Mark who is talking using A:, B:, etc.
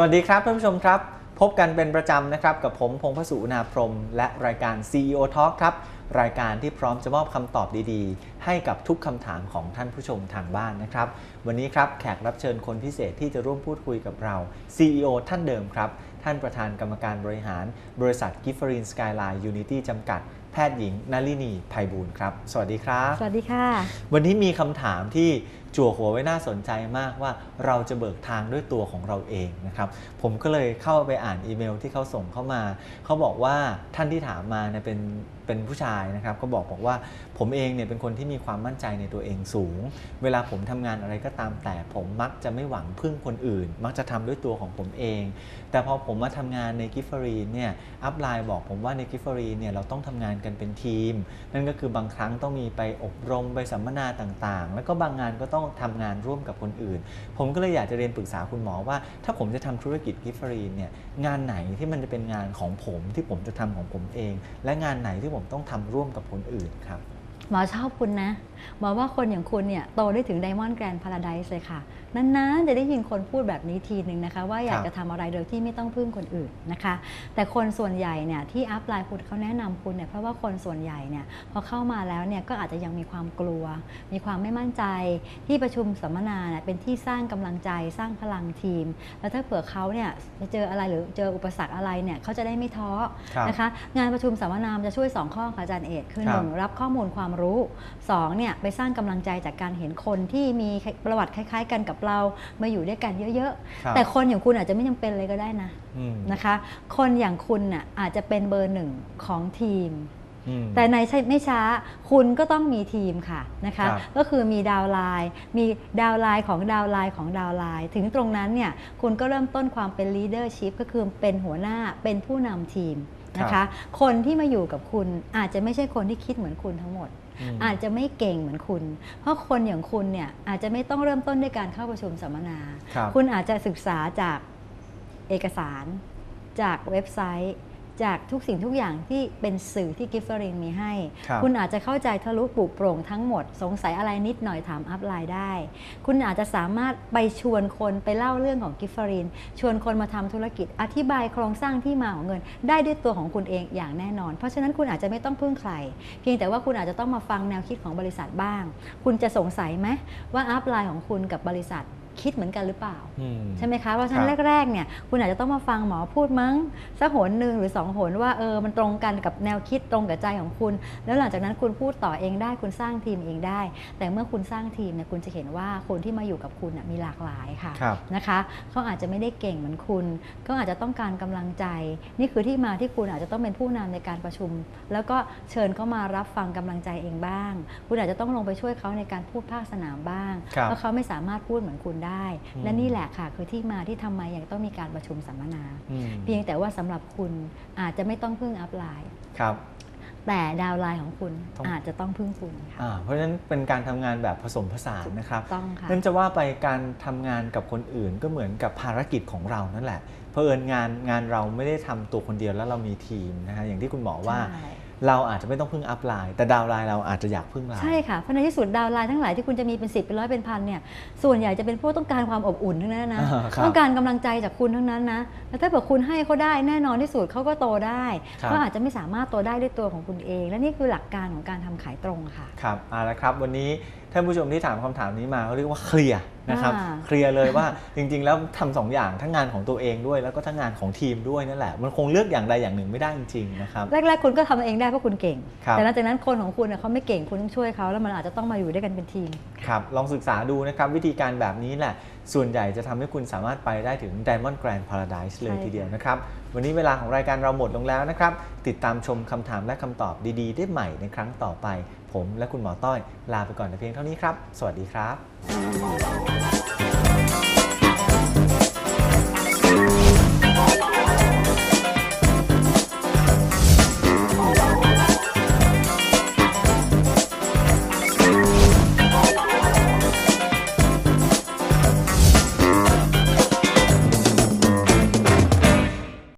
A: สวัสดีครับท่านผู้ชมครับ พบกันเป็นประจำนะครับ กับผมพงษ์พสุนาพรหมและรายการ CEO Talk ครับ รายการที่พร้อมจะมอบคำตอบดีๆ ให้กับทุกคำถามของท่านผู้ชมทางบ้านนะครับ วันนี้ครับแขกรับเชิญคนพิเศษที่จะร่วมพูดคุยกับเรา CEO ท่านเดิมครับ ท่านประธานกรรมการบริหาร บริษัทกิฟฟรินสกายไลน์ยูนิตี้จำกัดแพทย์หญิงนาลินีไพบูลย์ครับ สวัสดีครับ
B: สวัสดีค่ะ
A: วันนี้มีคำถามที่จั่วหัวไว้น่าสนใจมากว่าเราจะเบิกทางด้วยตัวของเราเองนะครับผมก็เลยเข้าไปอ่านอีเมลที่เขาส่งเข้ามา เขาบอกว่าท่านที่ถามมาเนี่ยเป็นเป็นผู้ชายนะครับก็บอกบอกว่าผมเองเนี่ยเป็นคนที่มีความมั่นใจในตัวเองสูง เวลาผมทำงานอะไรก็ตามแต่ผมมักจะไม่หวังพึ่งคนอื่น มักจะทำด้วยตัวของผมเอง แต่พอผมมาทำงานในกิฟฟรีเนี่ยอัพไลน์บอกผมว่าในกิฟฟรีเนี่ยเราต้องทำงานกันเป็นทีม นั่นก็คือบางครั้งต้องมีไปอบรมไปสัมมนาต่างๆ แล้วก็บางงานก็ต้อง้องทำงานร่วมกับคนอื่น ผมก็เลยอยากจะเรียนปรึกษาคุณหมอว่า ถ้าผมจะทำธุรกิจกิฟฟรีนเนี่ยงานไหนที่มันจะเป็นงานของผมที่ผมจะทำของผมเอง และงานไหนที่ผมต้องทำร่วมกับคนอื่นครับ
B: หมอชอบคุณนะหมอว่าคนอย่างคุณเนี่ยโตได้ถึงไดมอนด์แกรนด์พาราไดส์เลยค่ะนานๆจะได้ยินคนพูดแบบนี้ทีหนึ่งนะคะ ว่าอยาก
A: ครับ
B: จะทำอะไรโดยที่ไม่ต้องพึ่งคนอื่นนะคะ แต่คนส่วนใหญ่เนี่ยที่อัพไลน์คุณเขาแนะนำคุณเนี่ยเพราะว่าคนส่วนใหญ่เนี่ยพอเข้ามาแล้วเนี่ยก็อาจจะยังมีความกลัว มีความไม่มั่นใจ ที่ประชุมสัมมนาเนี่ยเป็นที่สร้างกำลังใจสร้างพลังทีม แล้วถ้าเผื่อเขาเนี่ยจะเจออะไรหรือเจออุปสรรคอะไรเนี่ยเขาจะได้ไม่ท้อ
A: ครับ
B: นะคะ งานประชุมสัมมนาจะช่วย 2 ข้อค่ะอาจารย์เอกคือ
A: ครับ
B: หนึ่งรับข้อมูลความรู้2เนี่ยไปสร้างกำลังใจจากการเห็นคนที่มีประวัติคล้าย ๆ กันกับเรามาอยู่ด้วยกันเยอะ
A: ครับ
B: ๆแต่คนอย่างคุณอาจจะไม่จำเป็นเลยก็ได้นะ
A: อืม
B: นะคะ คนอย่างคุณน่ะอาจจะเป็นเบอร์หนึ่งของทีม
A: อืม
B: แต่ในไม่ช้าคุณก็ต้องมีทีมค่ะนะคะ
A: ครับ
B: ก็คือมีดาวน์ไลน์มีดาวน์ไลน์ของดาวน์ไลน์ของดาวน์ไลน์ถึงตรงนั้นเนี่ยคุณก็เริ่มต้นความเป็น leadership ก็คือเป็นหัวหน้าเป็นผู้นำทีมนะ
A: ครั
B: คะ
A: บ
B: คนที่มาอยู่กับคุณอาจจะไม่ใช่คนที่คิดเหมือนคุณทั้งหมด
A: ม
B: อาจจะไม่เก่งเหมือนคุณ เพราะคนอย่างคุณเนี่ยอาจจะไม่ต้องเริ่มต้นด้วยการเข้าประชุมสัมมนา
A: ครับ
B: คุณอาจจะศึกษาจากเอกสาร จากเว็บไซต์ จากทุกสิ่งทุกอย่างที่เป็นสื่อที่กิฟเฟอรินมีให้
A: ครับ
B: คุณอาจจะเข้าใจทะลุปลุกโปร่งทั้งหมด สงสัยอะไรนิดหน่อยถามอัพไลน์ได้ คุณอาจจะสามารถไปชวนคนไปเล่าเรื่องของกิฟเฟอริน ชวนคนมาทำธุรกิจ อธิบายโครงสร้างที่มาของเงิน ได้ด้วยตัวของคุณเองอย่างแน่นอน เพราะฉะนั้นคุณอาจจะไม่ต้องพึ่งใคร เพียงแต่ว่าคุณอาจจะต้องมาฟังแนวคิดของบริษัทบ้าง คุณจะสงสัยไหมว่าอัพไลน์ของคุณกับบริษัท คิดเหมือนกันหรือเปล่า
A: อืม
B: ใช่ไหมคะเพราะฉะนั้น
A: ครับ
B: แรกๆเนี่ยคุณอาจจะต้องมาฟังหมอพูดมั้งสักหนหนึ่งหรือสองหนว่าเออมันตรงกันกับแนวคิดตรงกับใจของคุณ แล้วหลังจากนั้นคุณพูดต่อเองได้คุณสร้างทีมเองได้ แต่เมื่อคุณสร้างทีมเนี่ยคุณจะเห็นว่าคนที่มาอยู่กับคุณน่ะมีหลากหลายค่ะ
A: ครับ
B: นะคะเขาอาจจะไม่ได้เก่งเหมือนคุณก็อาจจะต้องการกำลังใจ นี่คือที่มาที่คุณอาจจะต้องเป็นผู้นำในการประชุม แล้วก็เชิญเขามารับฟังกำลังใจเองบ้าง คุณอาจจะต้องลงไปช่วยเขาในการพูดภาคสนามบ้าง
A: ครับ
B: เพราะเขาไม่สามารถพูดเหมือนคุณได้
A: อืม
B: และนี่แหละค่ะคือที่มาที่ทำไมยังต้องมีการประชุมสัมมนา
A: อืม
B: เพียงแต่ว่าสำหรับคุณอาจจะไม่ต้องพึ่งอัพไลน์
A: ครับ
B: แต่ดาวน์ไลน์ของคุณ
A: ต้อง
B: อาจจะต้องพึ่งคุณค่ะ
A: อ่าเพราะฉะนั้นเป็นการทำงานแบบผสมผสานนะครับ
B: ต้องค่ะ
A: นั่นจะว่าไปการทำงานกับคนอื่นก็เหมือนกับภารกิจของเรานั่นแหละเพราะเอิญงานงานเราไม่ได้ทำตัวคนเดียวแล้วเรามีทีมนะฮะอย่างที่คุณหมอว่า
B: ใช่
A: เราอาจจะไม่ต้องพึ่งอัพไลน์แต่ดาวน์ไลน์เราอาจจะอยากพึ่งไลน์
B: ใช่ค่ะเพราะในที่สุดดาวน์ไลน์ทั้งหลายที่คุณจะมีเป็นสิบเป็นร้อยเป็นพันเนี่ยส่วนใหญ่จะเป็นพวกต้องการความอบอุ่นทั้งนั้นนะ
A: อ่าครับ
B: ต้องการกำลังใจจากคุณทั้งนั้นนะแล้วถ้าเกิดคุณให้เขาได้แน่นอนที่สุดเขาก็โตได้
A: ครับ
B: เขาอาจจะไม่สามารถโตได้ด้วยตัวของคุณเอง และนี่คือหลักการของการทำขายตรงค่ะ
A: ครับเอาละครับ วันนี้ท่านผู้ชมที่ถามคำถามนี้มาเขาเรียกว่าเคลียร์ นะครับ
B: อ่า
A: เคลียร์เลยว่าจริง ๆ แล้วทำสองอย่างทั้งงานของตัวเองด้วย แล้วก็ทั้งงานของทีมด้วยนั่นแหละ มันคงเลือกอย่างใดอย่างหนึ่งไม่ได้จริงๆนะครับ
B: แรกๆคุณก็ทำเองได้เพราะคุณเก่ง
A: ครับ
B: แต่หลังจากนั้นคนของคุณเนี่ยเขาไม่เก่งคุณต้องช่วยเขาแล้วมันอาจจะต้องมาอยู่ด้วยกันเป็นทีม
A: ครับลองศึกษาดูนะครับวิธีการแบบนี้แหละ ส่วนใหญ่จะทำให้คุณสามารถไปได้ถึง Diamond Grand Paradise เลย
B: ใช่ค่ะ
A: ทีเดียวนะครับ วันนี้เวลาของรายการเราหมดลงแล้วนะครับ ติดตามชมคำถามและคำตอบดีๆ ได้ใหม่ในครั้งต่อไป ผมและคุณหมอต้อยลาไปก่อนแต่เพียงเท่านี้ครับ สวัสดีครับ